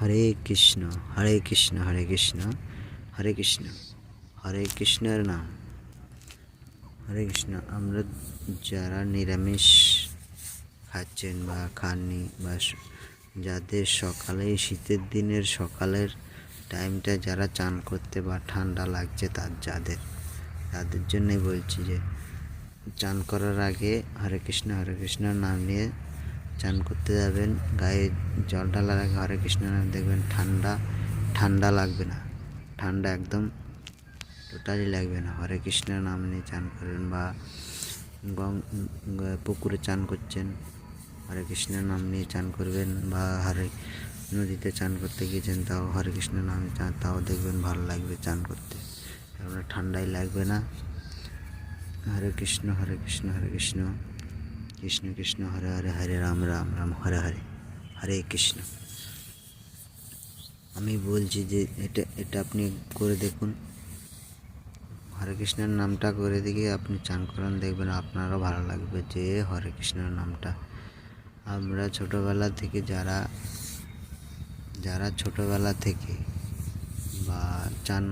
হরে কৃষ্ণ হরে কৃষ্ণ হরে কৃষ্ণ হরে কৃষ্ণ, হরে কৃষ্ণের নাম। হরে কৃষ্ণ, আমরা যারা নিরামিষ খাচ্ছেন বা খাননি বা যাদের সকালে শীতের দিনের সকালের টাইমটা যারা চান করতে বা ঠান্ডা লাগছে তার, যাদের, তাদের জন্যই বলছি যে চান করার আগে হরে কৃষ্ণ হরে কৃষ্ণ নাম নিয়ে চান করতে যাবেন, গায়ে জল ঢালার আগে হরে কৃষ্ণ নাম দেখবেন ঠান্ডা ঠান্ডা লাগবে না। ঠান্ডা একদম টোটালি লাগবে না। হরে কৃষ্ণ নাম নিয়ে চান করবেন বা পুকুরে চান করছেন, হরে কৃষ্ণের নাম নিয়ে চান করবেন বা হরে নদীতে চান করতে গিয়েছেন, তাও হরে কৃষ্ণ নাম চান, তাও দেখবেন ভালো লাগবে চান করতে। আপনার ঠান্ডাই লাগবে না। হরে কৃষ্ণ হরে কৃষ্ণ হরে কৃষ্ণ। কৃষ্ণ কৃষ্ণ, হরে হরে হরে রাম রাম রাম, হরে হরে হরে কৃষ্ণ। আমি বলছি যে এটা এটা আপনি করে দেখুন। হরে কৃষ্ণের নামটা করে দেখে আপনি চান করান, দেখবেন আপনারও ভালো লাগবে যে হরে কৃষ্ণের নামটা। আমরা ছোটোবেলা থেকে যারা যারা ছোটোবেলা থেকে বা চান,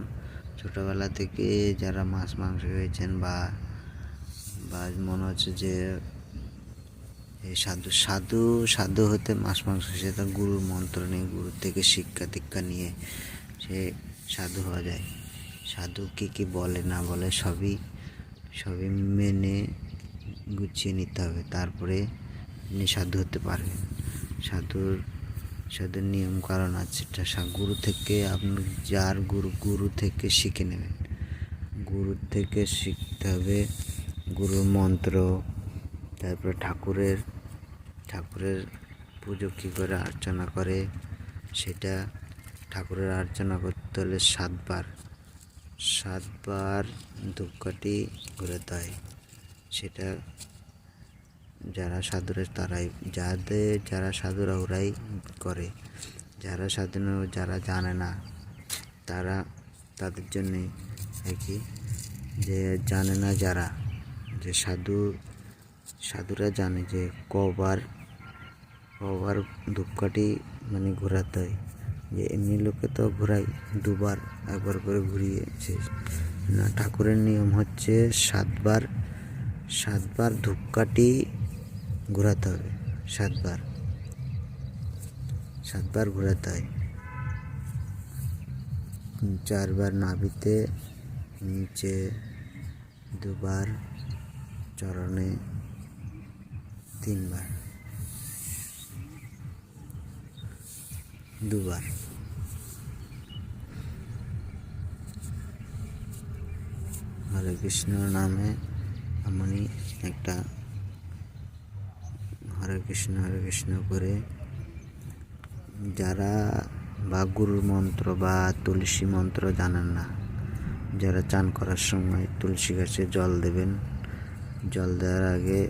ছোটোবেলা থেকে যারা মাছ, মাংস খেয়েছেন বা বা মনে হচ্ছে যে এই সাধু সাধু সাধু হতে মাছ মাংস সেটা গুরুর মন্ত্র নিয়ে গুরুর থেকে শিক্ষা দীক্ষা নিয়ে সে সাধু হওয়া যায়। সাধু কী কী বলে, না বলে সবই সবই মেনে গুছিয়ে নিতে হবে, তারপরে আপনি সাধু হতে পারবেন। সাধুর সাধুর নিয়ম কারণ আছে সা- গুরু থেকে আপনি যার গুরু গুরু থেকে শিখে নেবেন। গুরুর থেকে শিখতে হবে, গুরুর মন্ত্র তারপরে ঠাকুরের ঠাকুরের পুজো কী করে অর্চনা করে সেটা ঠাকুরের অর্চনা করতে হলে সাতবার সাতবার ধূপকাঠি ঘুরাতে হয়। সেটা যারা সাধুরা তারাই, যাদের যারা সাধুরা ওরাই করে। যারা সাধু যারা জানে না, তারা তাদের জন্যে আর কি যে জানে না যারা যে সাধু সাধুরা জানে যে কবার কবার ধূপকাঠি মানে ঘোরাতে হয়। যে এমনি লোকে তো ঘোরাই দুবার, একবার করে ঘুরিয়ে শেষ না, ঠাকুরের নিয়ম হচ্ছে সাতবার সাতবার ধূপকাঠি ঘোরাতে হবে। সাতবার সাতবার ঘোরাতে হয়। চারবার নাভিতে, নিচে, দুবার চরণে তিনবার। দুবার। হরে কৃষ্ণ নামে এমনই একটা হরে কৃষ্ণ হরে কৃষ্ণ করে যারা বা গুরুর মন্ত্র বা তুলসী মন্ত্র জানেন না, যারা চান করার সময় তুলসী গাছে জল দেবেন। জল দেওয়ার আগে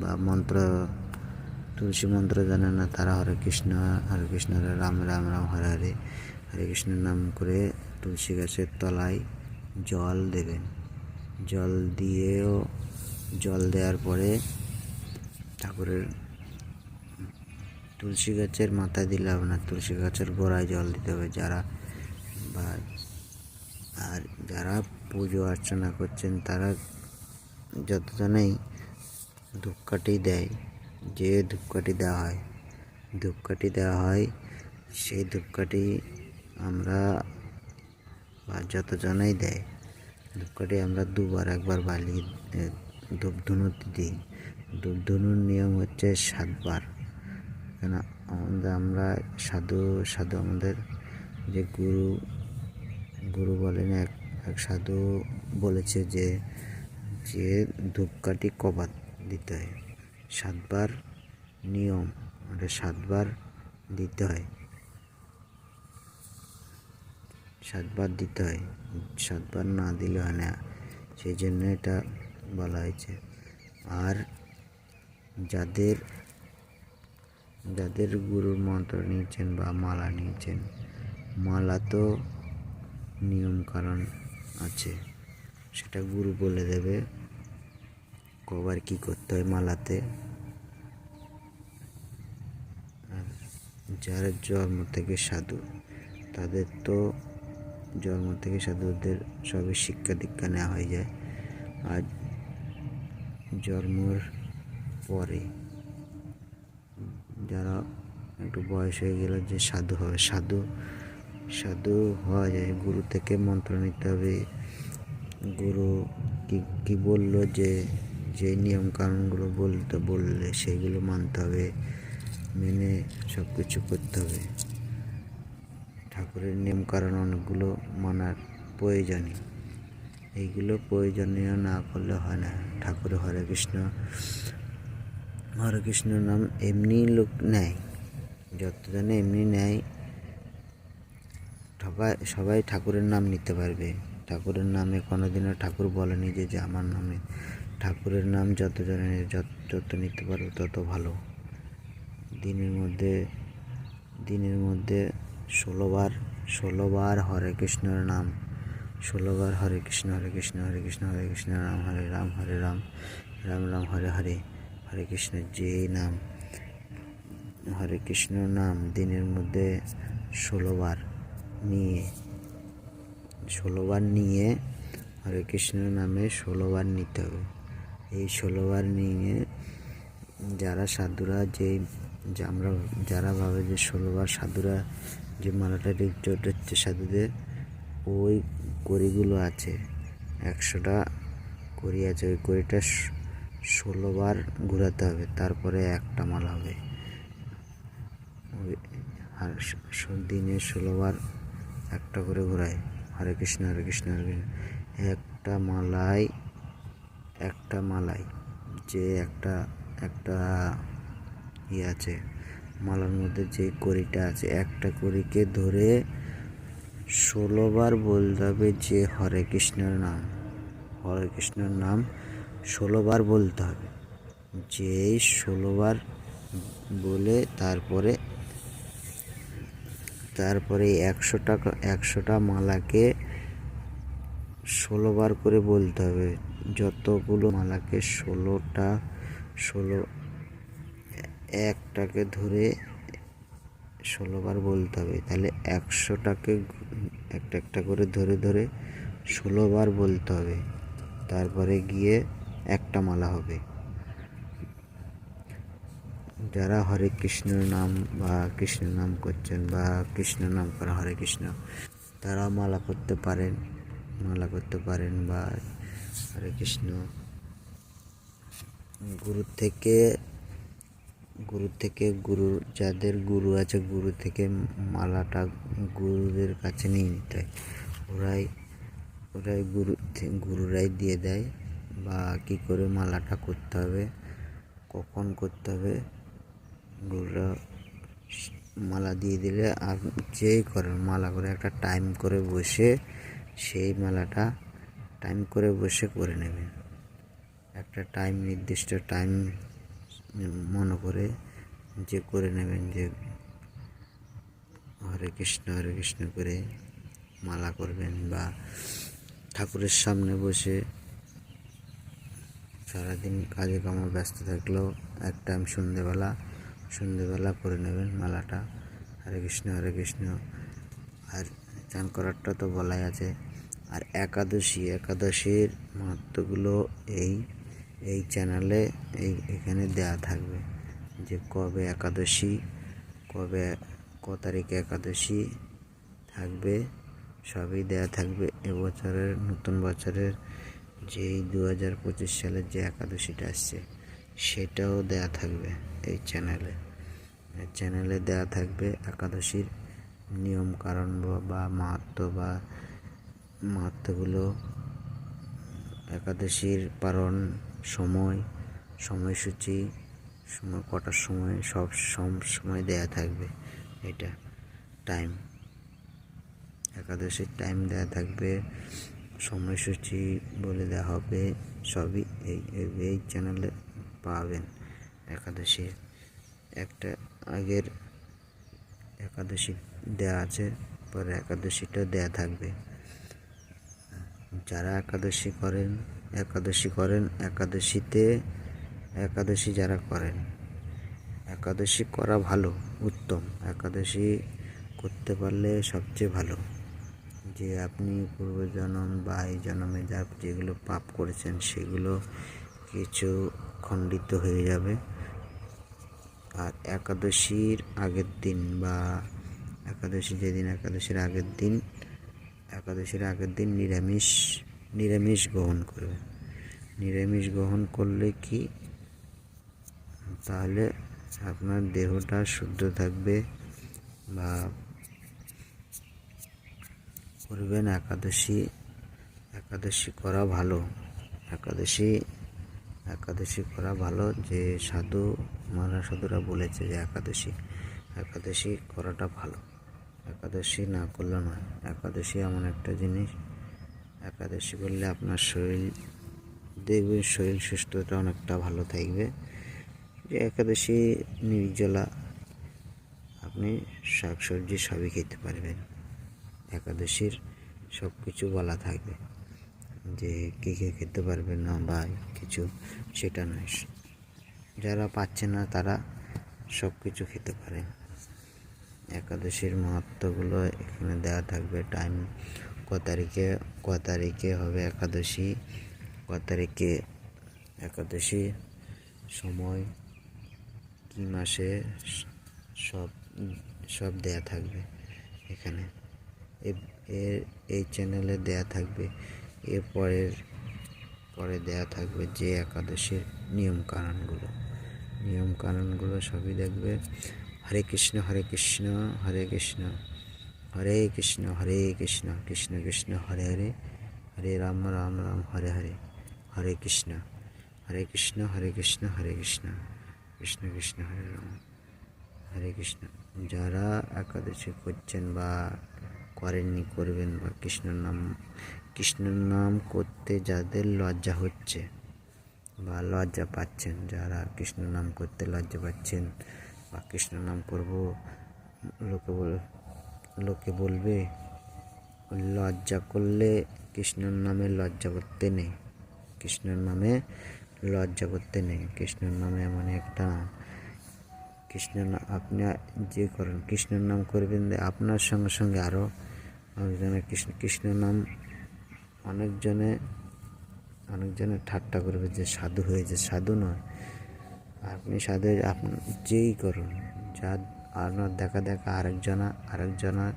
বা মন্ত্র, তুলসী মন্ত্র জানে না তারা হরে কৃষ্ণ হরে কৃষ্ণ রাম রাম রাম, হরে হরে। হরে কৃষ্ণের নাম করে তুলসী গাছের তলায় জল দেবেন। জল দিয়েও, জল দেওয়ার পরে ঠাকুরের তুলসী গাছের মাথায় দিলে না তুলসী গাছের গোড়ায় জল দিতে হবে। যারা বা, আর যারা পুজো অর্চনা করছেন তারা যতজনেই ধূপকাঠি দেয়, যে ধূপকাঠি দেওয়া হয়, ধূপকাঠি দেওয়া হয়, সেই ধূপকাঠি আমরা বা যতজনেই দেয়, ধূপকাঠি আমরা দুবার একবার বালি ধূপ ধুনুতে দিই। ধূপ ধুনুর নিয়ম হচ্ছে সাতবার। কেন? আমাদের, আমরা সাধু সাধু আমাদের যে গুরু গুরু বলেন এক এক সাধু বলেছে যে যে ধূপকাঠি কবাত দিতে হয়। সাতবার নিয়ম মানে সাতবার দিতে হয়। সাতবার দিতে হয়। সাতবার না দিলে হয় না। সেই জন্য এটা বলা হয়েছে। আর যাদের যাদের গুরুর মন্ত্র নিয়েছেন বা মালা নিয়েছেন, মালা তো নিয়ম কারণ আছে। সেটা গুরু বলে দেবে। কবার কি করতে হয় মালাতে। আর যারা জন্ম থেকে সাধু, তাদের তো জন্ম থেকে সাধুদের সবই শিক্ষা দীক্ষা নেওয়া হয়ে যায়। আর জন্মর পরে যারা একটু বয়স হয়ে গেলে যে সাধু হবে সাধু সাধু হওয়া যায়। গুরু থেকে মন্ত্র নিতে হবে। গুরু কি কি বলল যে যে নিয়ম কানুনগুলো বলতে বললে সেগুলো মানতে হবে, মেনে সব কিছু করতে হবে। ঠাকুরের নিয়ম কারণ অনেকগুলো মানার প্রয়োজনীয়। এইগুলো প্রয়োজনীয় না করলে হয় না। ঠাকুর হরে কৃষ্ণ হরে কৃষ্ণ নাম এমনি লোক নেয়। যতজনে এমনি নেয়, সবাই সবাই ঠাকুরের নাম নিতে পারবে। ঠাকুরের নামে কোনোদিনও ঠাকুর বলেনি যে আমার নামে ঠাকুরের নাম যত জনের যত নিতে পারবে তত ভালো। দিনের মধ্যে দিনের মধ্যে ষোলোবার ষোলোবার হরে কৃষ্ণের নাম। ষোলোবার হরে কৃষ্ণ হরে কৃষ্ণ হরে কৃষ্ণ হরে কৃষ্ণ, রাম হরে রাম হরে রাম রাম রাম, হরে হরে হরে কৃষ্ণ, যে নাম। হরে কৃষ্ণ নাম দিনের মধ্যে ষোলোবার নিয়ে ষোলোবার নিয়ে হরে কৃষ্ণ নামে ষোলোবার নিতে হবে। এই ষোলোবার নিয়ে যারা সাধুরা যে আমরা যারা ভাবে যে ষোলোবার সাধুরা যে মালাটা রিকজট হচ্ছে সাধুদের, ওই কড়িগুলো আছে। একশোটা কড়ি আছে, ওই কড়িটা ষোলোবার ঘোরাতে হবে, তারপরে একটা মালা হবে। আর দিনে ষোলোবার একটা করে ঘোরায়। হরে কৃষ্ণ হরে কৃষ্ণ হরে কৃষ্ণ। একটা মালায় একটা মালাই, যে একটা একটা ইয়ে আছে, মালার মধ্যে যে কড়িটা আছে, একটা কড়িকে ধরে ষোলোবার বলতে হবে যে হরে কৃষ্ণের নাম, হরে কৃষ্ণের নাম ষোলোবার বলতে হবে। যেই ষোলোবার বলে তারপরে তারপরে একশো টাকা একশোটা মালাকে ষোলোবার করে বলতে হবে। যতগুলো মালাকে ষোলোটা, ষোলো, একটাকে ধরে ষোলোবার বলতে হবে। তাহলে একশোটাকে একটা একটা করে ধরে ধরে ষোলোবার বলতে হবে। তারপরে গিয়ে একটা মালা হবে। যারা হরে কৃষ্ণ নাম বা কৃষ্ণ নাম করছেন বা কৃষ্ণ নাম করা হরে কৃষ্ণ তারা মালা করতে পারেন, মালা করতে পারেন বা হরে কৃষ্ণ। গুরু থেকে গুরু থেকে গুরু, যাদের গুরু আছে গুরু থেকে মালাটা গুরুদের কাছে নিয়ে নিতে হয়। ওরাই ওরাই গুরু, গুরুরাই দিয়ে দেয় বা কী করে মালাটা করতে হবে, কখন করতে হবে, গুরুরা মালা দিয়ে দিলে আর যেই করেন মালা করে একটা টাইম করে বসে সেই মালাটা টাইম করে বসে করে নেবেন একটা টাইম নির্দিষ্ট টাইম মনে করে যে করে নেবেন যে হরে কৃষ্ণ হরে কৃষ্ণ করে মালা করবেন বা ঠাকুরের সামনে বসে সারাদিন কাজে কামে ব্যস্ত থাকলেও এক টাইম সন্ধেবেলা সন্ধেবেলা করে নেবেন মালাটা। হরে কৃষ্ণ হরে কৃষ্ণ। আর চান করারটা তো বলাই আছে। আর একাদশী, একাদশীর মাহাত্মগুলো এই এই চ্যানেলে এই, এখানে দেয়া থাকবে যে কবে একাদশী, কবে, ক তারিখে একাদশী থাকবে, সবই দেয়া থাকবে। এবছরের, নতুন বছরের যেই দু হাজার পঁচিশ সালের যে একাদশীটা আসছে, সেটাও দেয়া থাকবে এই চ্যানেলে চ্যানেলে দেয়া থাকবে একাদশীর নিয়ম কারণ বা- বা মাহাত্ম মাহাত্মগুলো একাদশীর পালন, সময়, সময়সূচি, সময়, কটার সময়, সব সব সময় দেয়া থাকবে এটা টাইম একাদশীর টাইম দেয়া থাকবে, সময়সূচি বলে দেওয়া হবে, সবই এই, এই- চ্যানেলে পাবেন একাদশীর। একটা আগের একাদশী দেয়া আছে, পরে একাদশীটা দেয়া থাকবে। যারা একাদশী করেন একাদশী করেন, একাদশীতে, একাদশী যারা করেন, একাদশী করা ভালো, উত্তম। একাদশী করতে পারলে সবচেয়ে ভালো। যে আপনি পূর্বজন্ম বা এই জন্মে যা যেগুলো পাপ করেছেন, সেগুলো কিছু খণ্ডিত হয়ে যাবে। আর একাদশীর আগের দিন বা একাদশী যেদিন, একাদশীর আগের দিন একাদশীর আগের দিন নিরামিষ নিরামিষ গ্রহণ করবে। নিরামিষ গ্রহণ করলে কি? তাহলে আপনার দেহটা শুদ্ধ থাকবে বা করবেন একাদশী একাদশী করা ভালো। একাদশী একাদশী করা ভালো যে সাধু মারা সাধুরা বলেছে যে একাদশী একাদশী করাটা ভালো। একাদশী না করলে নয়। একাদশী এমন একটা জিনিস। একাদশী করলে আপনার শরীর, দেখবেন শরীর সুস্থতা অনেকটা ভালো থাকবে। যে একাদশী নির্জলা, আপনি শাকসবজি সবই খেতে পারবেন। একাদশীর সব কিছু বলা থাকবে। যে কী কী খেতে পারবেন না বা কিছু, সেটা নয়। যারা পাচ্ছে না তারা সব কিছু খেতে পারে একাদশীর মাহাত্মগুলো এখানে দেওয়া থাকবে। টাইম ক তারিখে ক তারিখে হবে একাদশী। ক তারিখে একাদশী সময় কী মাসে সব সব দেয়া থাকবে এখানে। এর, এই চ্যানেলে দেয়া থাকবে। এর পরের, পরে দেয়া থাকবে যে একাদশীর নিয়ম কানুনগুলো নিয়ম কানুনগুলো সবই দেখবে। হরে কৃষ্ণ হরে কৃষ্ণ হরে কৃষ্ণ হরে কৃষ্ণ হরে কৃষ্ণ কৃষ্ণ কৃষ্ণ, হরে হরে হরে রাম রাম রাম, হরে হরে হরে কৃষ্ণ হরে কৃষ্ণ হরে কৃষ্ণ হরে কৃষ্ণ কৃষ্ণ কৃষ্ণ, হরে রাম, হরে কৃষ্ণ। যারা একাদশী করছেন বা করেননি, করবেন বা কৃষ্ণর নাম কৃষ্ণর নাম করতে যাদের লজ্জা হচ্ছে বা লজ্জা পাচ্ছেন, যারা কৃষ্ণ নাম করতে লজ্জা পাচ্ছেন বা কৃষ্ণ নাম করব, লোকে বল, লোকে বলবে, লজ্জা করলে কৃষ্ণর নামে লজ্জা করতে নেই। কৃষ্ণর নামে লজ্জা করতে নেই। কৃষ্ণর নামে এমন একটা নাম কৃষ্ণ আপনি যে করেন, কৃষ্ণের নাম করবেন আপনার সঙ্গে সঙ্গে আরও অনেকজনে কৃষ্ণ, কৃষ্ণের নাম অনেকজনে অনেকজনে ঠাট্টা করবে যে সাধু হয়েছে, সাধু নয়। আপনি সাধু আপনি যেই করুন যা আপনার দেখা দেখা আরেকজনা আরেকজনা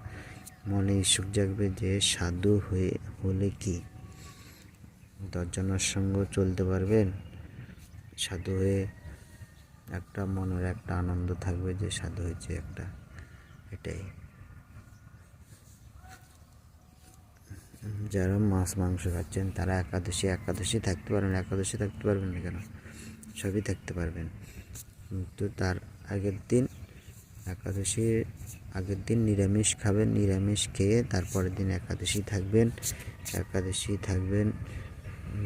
মনে ইচ্ছুক জাগবে যে সাধু হয়ে, হলে কি? দশজনের সঙ্গে চলতে পারবেন? সাধু হয়ে একটা মনের একটা আনন্দ থাকবে যে সাধু হয়েছে একটা, এটাই। যারা মাছ, মাংস খাচ্ছেন, তারা একাদশী একাদশী থাকতে পারবেন একাদশী থাকতে পারবেন না কেন? সবই থাকতে পারবেন। কিন্তু তার আগের দিন একাদশীর আগের দিন নিরামিষ খাবেন, নিরামিষ খেয়ে তারপরের দিন একাদশী থাকবেন। একাদশী থাকবেন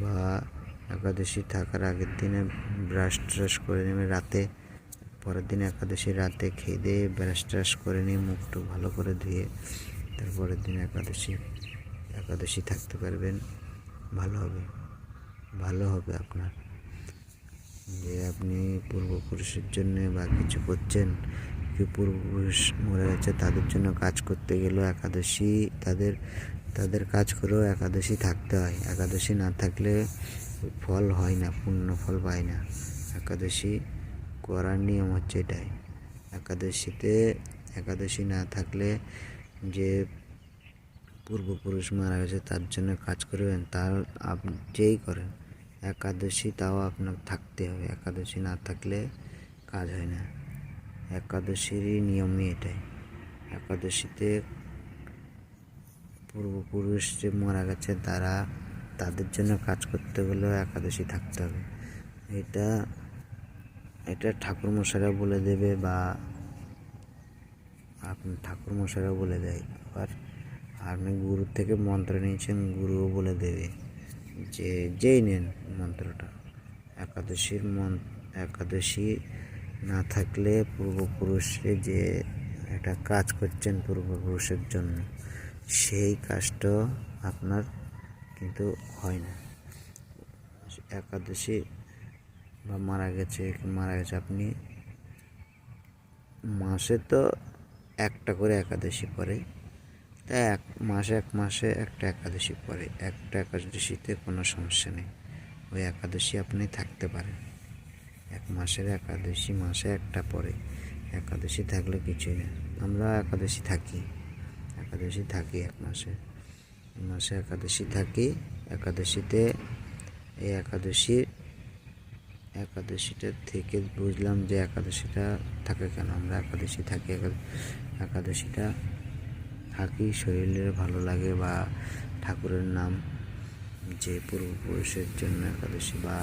বা একাদশী থাকার আগের দিনে ব্রাশ ট্রাশ করে নেবেন রাতে। পরের দিন একাদশী রাতে খেয়ে দিয়ে ব্রাশ ট্রাশ করে নিয়ে মুখটু ভালো করে ধুয়ে তারপরের দিন একাদশী একাদশী থাকতে পারবেন। ভালো হবে ভালো হবে আপনার। যে আপনি পূর্বপুরুষের জন্য বা কিছু করছেন কেউ পূর্বপুরুষ মরে গেছে, তাদের জন্য কাজ করতে গেলেও একাদশী তাদের তাদের কাজ করেও একাদশী থাকতে হয়। একাদশী না থাকলে ফল হয় না, পূর্ণ ফল পায় না। একাদশী করার নিয়ম হচ্ছে এটাই। একাদশীতে, একাদশী না থাকলে যে পূর্বপুরুষ মারা গেছে, তার জন্য কাজ করবেন তার আপনি যেই করেন একাদশী, তাও আপনার থাকতে হবে। একাদশী না থাকলে কাজ হয় না। একাদশীরই নিয়মই এটাই। একাদশীতে পূর্বপুরুষ যে মারা গেছে, তারা তাদের জন্য কাজ করতে গেলেও একাদশী থাকতে হবে। এটা এটা ঠাকুরমশাইরা বলে দেবে বা আপনি ঠাকুরমশাইরা বলে দেয়। আবার আপনি গুরুর থেকে মন্ত্র নিয়েছেন, গুরুও বলে দেবে। যে যেই নেন মন্ত্রটা। একাদশীর মন, একাদশী না থাকলে পূর্বপুরুষে যে একটা কাজ করছেন পূর্বপুরুষের জন্য, সেই কাজটা আপনার কিন্তু হয় না। একাদশী বা মারা গেছে মারা গেছে আপনি মাসে তো একটা করে একাদশী পড়ে। তাই এক মাসে এক মাসে একটা একাদশী পরে একটা একাদশীতে কোনো সমস্যা নেই। ওই একাদশী আপনি থাকতে পারেন। এক মাসের একাদশী, মাসে একটা পরে একাদশী থাকলে কিছুই না আমরা একাদশী থাকি। একাদশী থাকি এক মাসে। মাসে একাদশী থাকি। একাদশীতে, এই একাদশীর একাদশীটা থেকে বুঝলাম যে একাদশীটা থাকে কেন? আমরা একাদশী থাকি একা- একাদশীটা থাকি, শরীরের ভালো লাগে বা ঠাকুরের নাম যে পূর্বপুরুষের জন্য একাদশী বা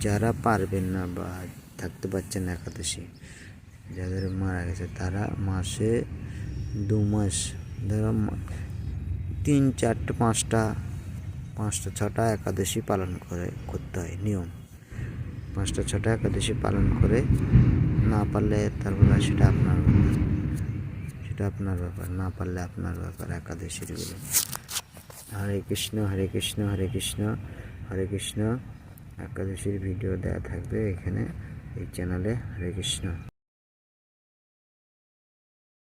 যারা পারবেন না বা থাকতে পারছেন একাদশী, যাদের মারা গেছে, তারা মাসে দু মাস, ধরো তিন চারটে পাঁচটা পাঁচটা, ছটা একাদশী পালন করে, করতে হয়, নিয়ম। পাঁচটা, ছটা একাদশী পালন করে না পারলে তারপরে সেটা আপনার সেটা আপনার ব্যাপার, না পারলে আপনার ব্যাপার একাদশীর একাদশীরগুলো হরে কৃষ্ণ হরে কৃষ্ণ হরে কৃষ্ণ হরে কৃষ্ণ। একাদশীর ভিডিও দেওয়া থাকবে এখানে, এই চ্যানেলে। হরে কৃষ্ণ।